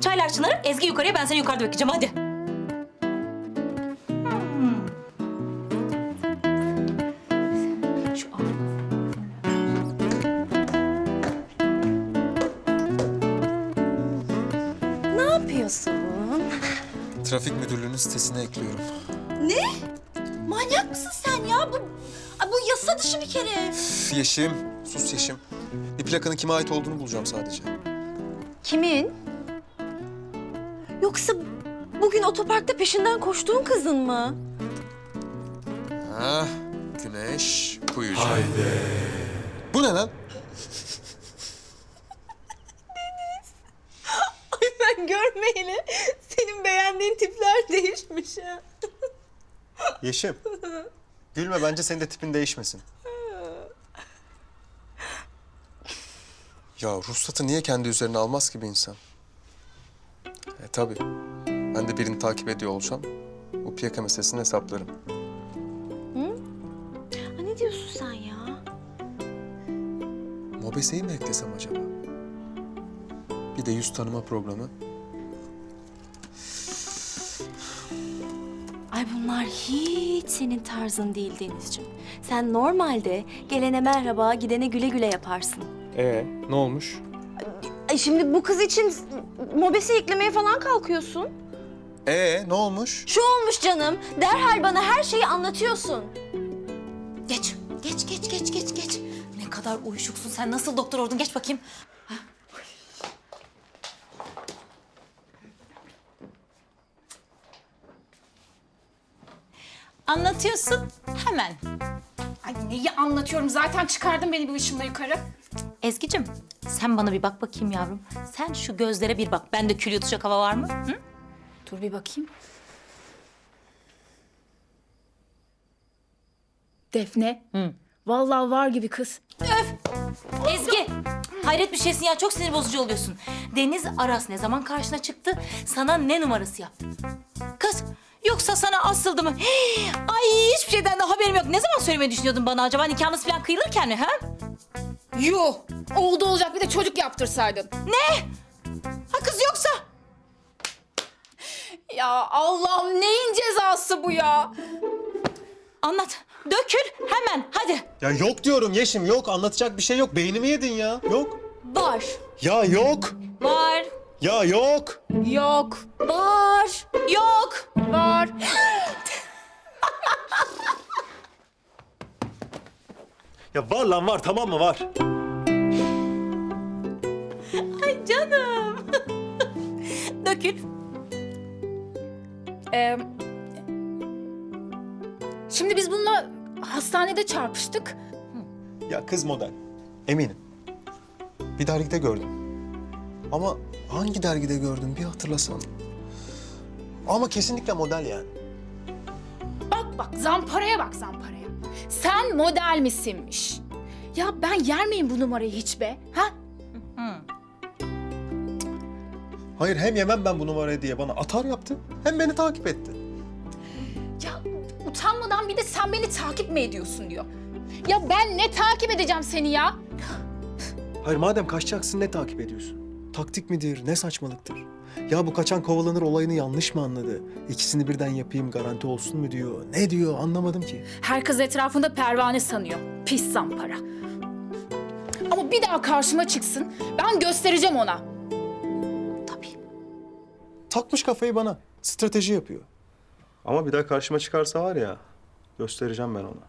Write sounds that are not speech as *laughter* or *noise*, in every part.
Çaylar Çınar'ı, Ezgi yukarıya, ben seni yukarıda bekleyeceğim. Hadi. Şu al. Ne yapıyorsun? Trafik müdürlüğünün sitesine ekliyorum. Ne? Manyak mısın sen ya? Bu, bu yasa dışı bir kere. Üf, Yeşim, sus Yeşim. Bir plakanın kime ait olduğunu bulacağım sadece. Kimin? Yoksa bugün otoparkta peşinden koştuğun kızın mı? Ha, güneş, kuyucu. Haydi. Bu ne lan? Ay ben görmeyeli senin beğendiğin tipler değişmiş ha. Yeşim. Gülme bence senin de tipin değişmesin. Ya ruhsatı niye kendi üzerine almaz ki bir insan? E tabii. Ben de birini takip ediyor olsam bu plaka meselesini hesaplarım. Ha, ne diyorsun sen ya? Mobese'yi mi eklesem acaba? Bir de yüz tanıma programı. Ay bunlar hiç senin tarzın değil Denizciğim. Sen normalde gelene merhaba, gidene güle güle yaparsın. Ee, ne olmuş? Ay şimdi bu kız için mobese eklemeye falan kalkıyorsun. Ee, ne olmuş? Şu olmuş canım, derhal bana her şeyi anlatıyorsun. Geç, geç, geç, geç, geç, geç. Ne kadar uyuşuksun sen. Nasıl doktor oldun? Geç bakayım. Ha. Anlatıyorsun hemen. Ay neyi anlatıyorum? Zaten çıkardın beni bu işimle yukarı. Ezgi'cim sen bana bir bak bakayım yavrum. Sen şu gözlere bir bak. Bende kül yutacak hava var mı? Hı? Dur bir bakayım. Defne. Vallahi var gibi kız. Ezgi, hayret bir şeysin ya. Çok sinir bozucu oluyorsun. Deniz Aras ne zaman karşına çıktı? Sana ne numarası yaptı? Kız, yoksa sana asıldı mı? Hii, *gasps* Ay hiçbir şeyden de haberim yok. Ne zaman söylemeyi düşünüyordun bana acaba? Nikahınız falan kıyılırken mi ha? Yuh! Oldu olacak bir de çocuk yaptırsaydın. Ne? Ha kız yoksa? Ya Allah'ım neyin cezası bu ya? Anlat. Dökül hemen hadi. Ya yok diyorum Yeşim yok. Anlatacak bir şey yok. Beynimi yedin ya. Yok. Var. Ya yok. Var. Ya yok. Yok. Var. Yok. Var. Ya var lan var tamam mı var. Ay canım. Dökül. Ee, şimdi biz bununla hastanede çarpıştık. Ya kız model. Eminim. Bir dergide gördüm. Ama hangi dergide gördüm bir hatırlasam. Ama kesinlikle model yani. Bak bak zamparaya bak zamparaya. Sen model misinmiş? Ya ben yer miyim bu numarayı hiç be? Ha? Hayır hem yemem ben bu numarayı diye bana atar yaptı. Hem beni takip etti. Ya utanmadan bir de sen beni takip mi ediyorsun diyor. Ya ben ne takip edeceğim seni ya? Hayır madem kaçacaksın ne takip ediyorsun? Taktik midir, ne saçmalıktır? Ya bu kaçan kovalanır olayını yanlış mı anladı? İkisini birden yapayım garanti olsun mu diyor? Ne diyor anlamadım ki. Her kız etrafında pervane sanıyor. Pis zampara. Ama bir daha karşıma çıksın, ben göstereceğim ona. Tabii. Takmış kafayı bana. Strateji yapıyor. Ama bir daha karşıma çıkarsa var ya, göstereceğim ben ona.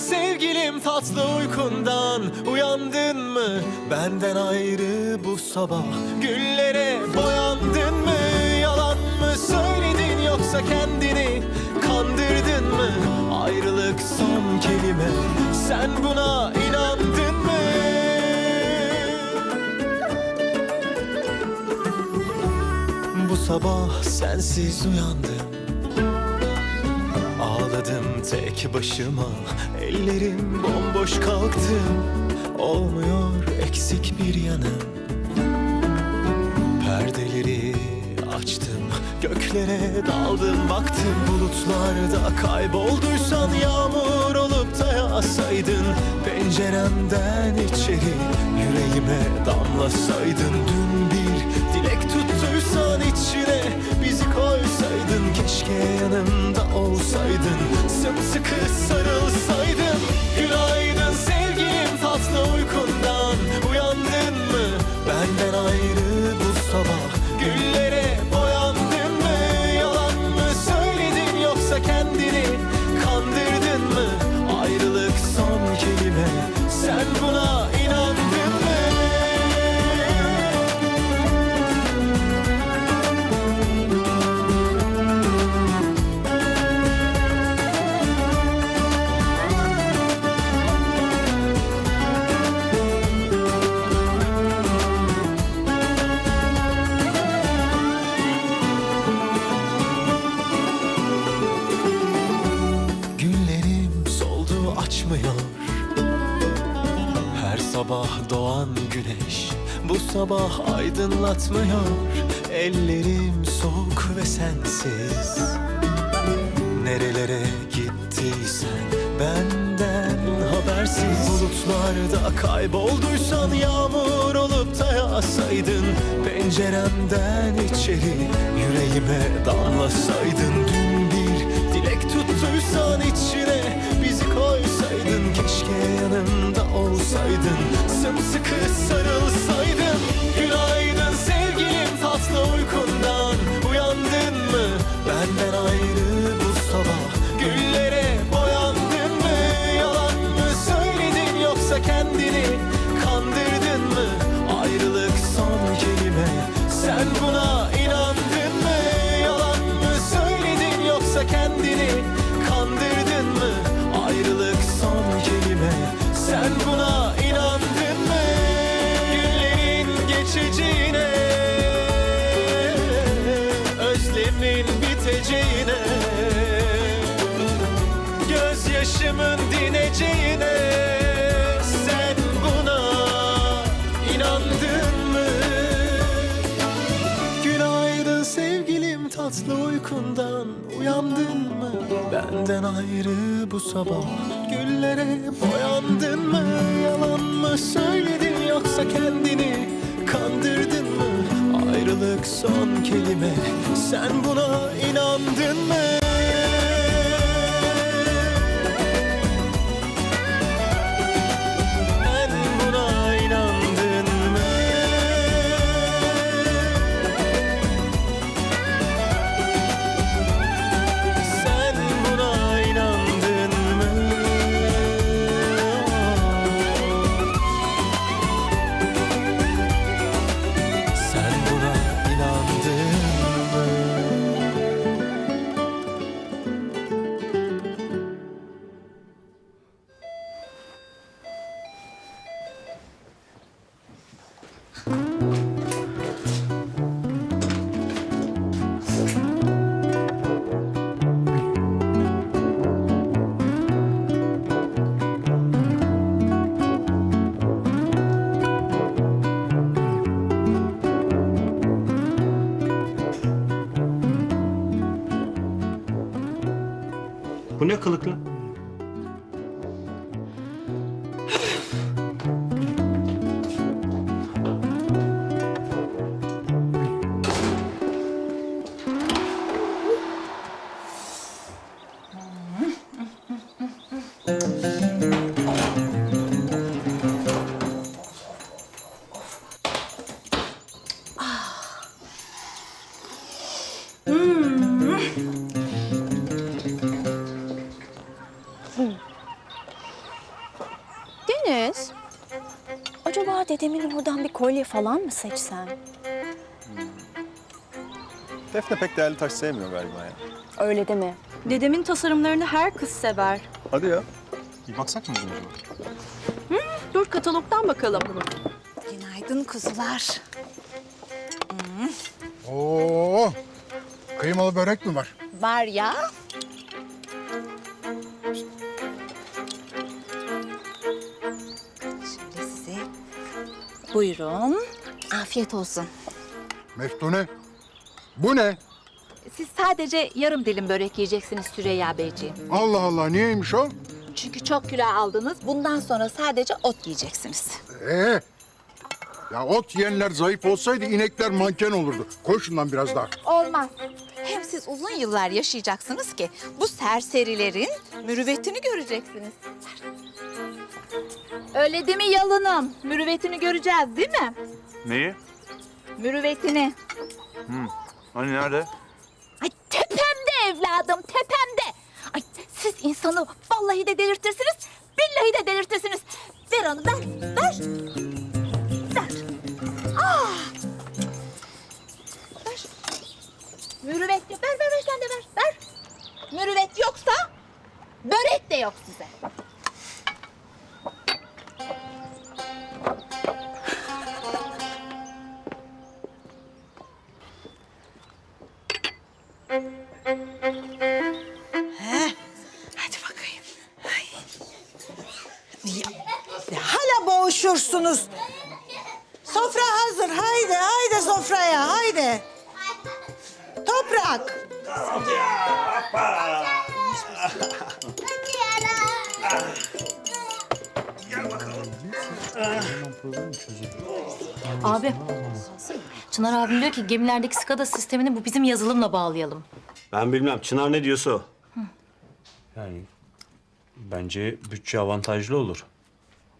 Sevgilim tatlı uykundan Uyandın mı? Benden ayrı bu sabah Güllere boyandın mı? Yalan mı söyledin yoksa kendini Kandırdın mı? Ayrılık son kelime Sen buna inandın mı? Bu sabah sensiz uyandım Ağladım tek başıma Ellerim bomboş kalktı. Olmuyor eksik bir yanım. Perdeleri açtım Göklere daldım baktım. Bulutlarda Kaybolduysan yağmur olup da yağsaydın. Penceremden içeri yüreğime damlasaydın sabah doğan güneş Bu sabah aydınlatmıyor. Ellerim soğuk ve sensiz. Nerelere gittiysen benden habersiz. Bulutlarda kaybolduysan yağmur olup da yağsaydın. Penceremden içeri yüreğime damlasaydın. Dün bir dilek tuttuysan içine Leiden. Uykundan uyandın mı? Benden ayrı bu sabah güllere boyandın mı? Yalan mı söyledin yoksa kendini kandırdın mı? Ayrılık son kelime sen buna inandın mı? Ne kılık kolye falan mı seçsem? Defne pek değerli taş sevmiyor galiba ya. Öyle deme. Dedemin tasarımlarını her kız sever. Hadi ya. Bir baksak mı buna? acaba? Dur katalogdan bakalım. Günaydın kuzular. Oo, kıymalı börek mi var? Var ya. Buyurun. Afiyet olsun. Meftune, bu ne? siz sadece yarım dilim börek yiyeceksiniz Süreyya Beyciğim. Allah Allah niyeymiş o? Çünkü çok kilo aldınız. Bundan sonra sadece ot yiyeceksiniz. Ee, ya ot yiyenler zayıf olsaydı inekler manken olurdu. Koy şundan biraz daha. Olmaz. Hem siz uzun yıllar yaşayacaksınız ki bu serserilerin mürüvvetini göreceksiniz. Öyle değil mi yalınım? Mürüvvetini göreceğiz değil mi? Neyi? Mürüvvetini. Hani nerede? Ay tepemde evladım tepemde. Ay siz insanı vallahi de delirtirsiniz, billahi de delirtirsiniz. Ver onu ver, ver. Ver. Ah. Ver. Mürüvvet yok. Ver, ver, ver sen de ver, ver. Mürüvvet yoksa börek de yok size. Abi. Çınar abim diyor ki gemilerdeki SCADA sistemini bu bizim yazılımla bağlayalım. Ben bilmem. Çınar ne diyorsa o. Yani bence bütçe avantajlı olur.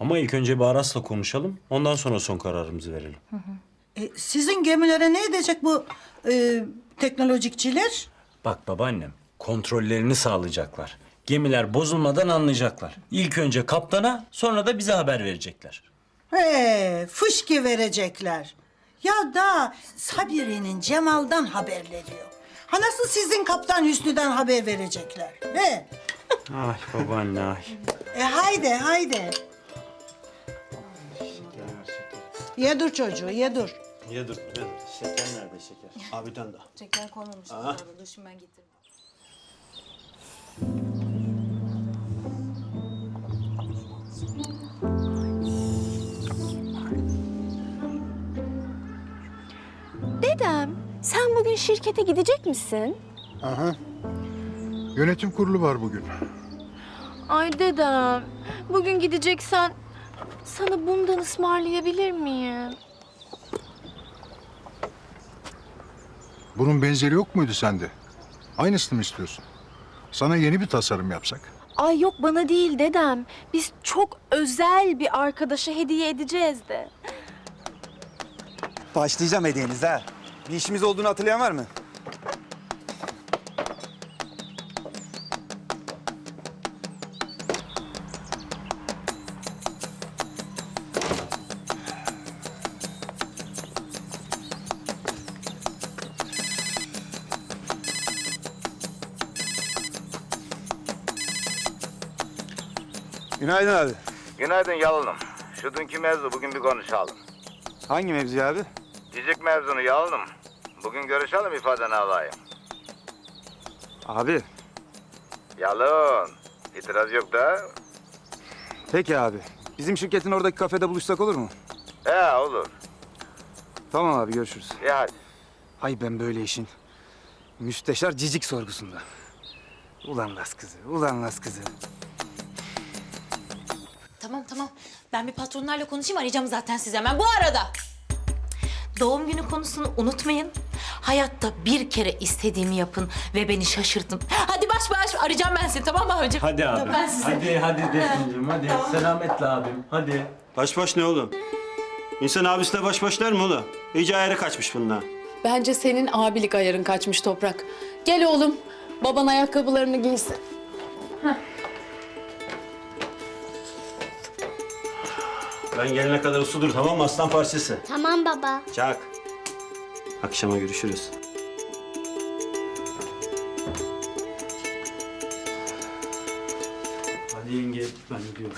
Ama ilk önce bir Aras'la konuşalım. Ondan sonra son kararımızı verelim. E, sizin gemilere ne edecek bu e, teknolojikçiler? Bak babaannem, kontrollerini sağlayacaklar. Gemiler bozulmadan anlayacaklar. İlk önce kaptana, sonra da bize haber verecekler. He, fışki verecekler. Ya da Sabire'nin Cemal'dan haberleri yok. Ha nasıl sizin kaptan Hüsnü'den haber verecekler? He. Ay babaanne ay. E haydi, haydi. Ye dur çocuğu, ye dur. Ya dur, dur. Şeker nerede şeker? Abi dön daha. Şeker konulmuş. Dur şimdi ben getiririm. Dedem, sen bugün şirkete gidecek misin? Aha. Yönetim kurulu var bugün. Ay dedem, bugün gideceksen sana bundan ısmarlayabilir miyim? Bunun benzeri yok muydu sende? Aynısını mı istiyorsun? Sana yeni bir tasarım yapsak. Ay yok bana değil dedem. Biz çok özel bir arkadaşa hediye edeceğiz de. Başlayacağım hediyenize ha. Bir işimiz olduğunu hatırlayan var mı? Günaydın abi. Günaydın Yalın'ım. Şu dünkü mevzu bugün bir konuşalım. Hangi mevzu abi? Cicik mevzunu Yalın'ım. Bugün görüşelim ifadeni alayım. Abi. Yalın. itiraz yok da. Peki abi. Bizim şirketin oradaki kafede buluşsak olur mu? He olur. Tamam abi görüşürüz. İyi hadi. Hay ben böyle işin. Müsteşar cicik sorgusunda. Ulan las kızı, ulan las kızı. Tamam tamam. Ben bir patronlarla konuşayım arayacağım zaten sizi hemen bu arada. Doğum günü konusunu unutmayın. Hayatta bir kere istediğimi yapın ve beni şaşırtın. Hadi baş baş arayacağım ben seni tamam mı abicim? Hadi abi. Ben size- Hadi hadi *laughs* Defne'cim hadi. Selametle abim. Hadi. Baş baş ne oğlum? İnsan abisiyle baş baş der mi oğlum? İyice ayarı kaçmış bunlar. Bence senin abilik ayarın kaçmış Toprak. Gel oğlum, baban ayakkabılarını giysin. Ben gelene kadar usudur tamam mı aslan parçası? Tamam baba. Çak. Akşama görüşürüz. Hadi yenge ben gidiyorum.